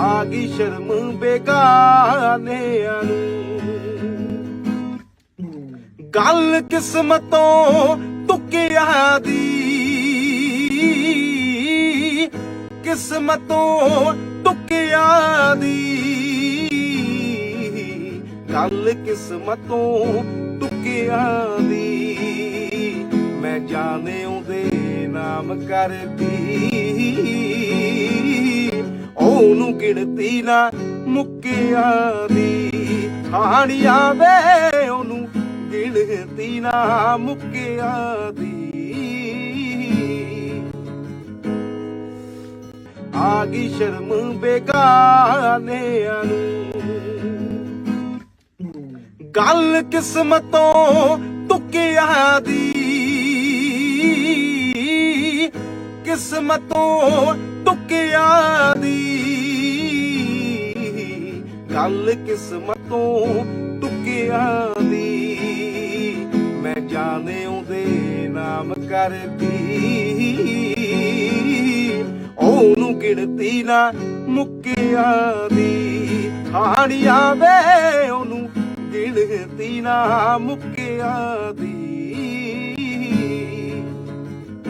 ਆ ਗਈ ਸ਼ਰਮ ਬੇਗਾਨਿਆਂ ਨੂੰ ਗੱਲ ਕਿਸਮਤੋਂ ਤੁਕਿਆ ਦੀ। ਕਿਸਮਤੋਂ ਤੁਕਿਆ ਦੀ। ਗੱਲ ਕਿਸਮਤੋਂ ਤੁਕਿਆ ਦੀ। ਮੈਂ ਜਾਣੇ ਉਹਦੇ ਨਾਮ ਕਰਦੀ। ਉਹਨੂੰ ਗਿਣਤੀ ਨਾ ਮੁੱਕਿਆ ਦੀ। ਹਾਣੀਆਂ ਵੇ, ਉਹਨੂੰ ਗਿਣਤੀ ਨਾ ਮੁੱਕਿਆ ਦੀ। ਆ ਗਈ ਸ਼ਰਮ ਬੇਗਾਨਿਆਂ ਨੂੰ। ਗੱਲ ਕਿਸਮਤੋਂ ਤੁਕਿਆ ਦੀ। ਕਿਸਮਤੋਂ ਤੁਕਿਆ ਗੱਲ ਕਿਸਮਤੋਂ ਤੁਕਿਆ ਦੀ। ਮੈਂ ਜਾਣੇ ਉਹਦੇ ਨਾਮ ਕਰਦੀ। ਉਹਨੂੰ ਗਿਣਤੀ ਨਾ ਮੁੱਕਿਆ ਦੀ। ਹਾਣੀਆਂ ਵੇ ਉਹਨੂੰ ਗਿਣਤੀ ਨਾ ਮੁੱਕਿਆ ਦੀ।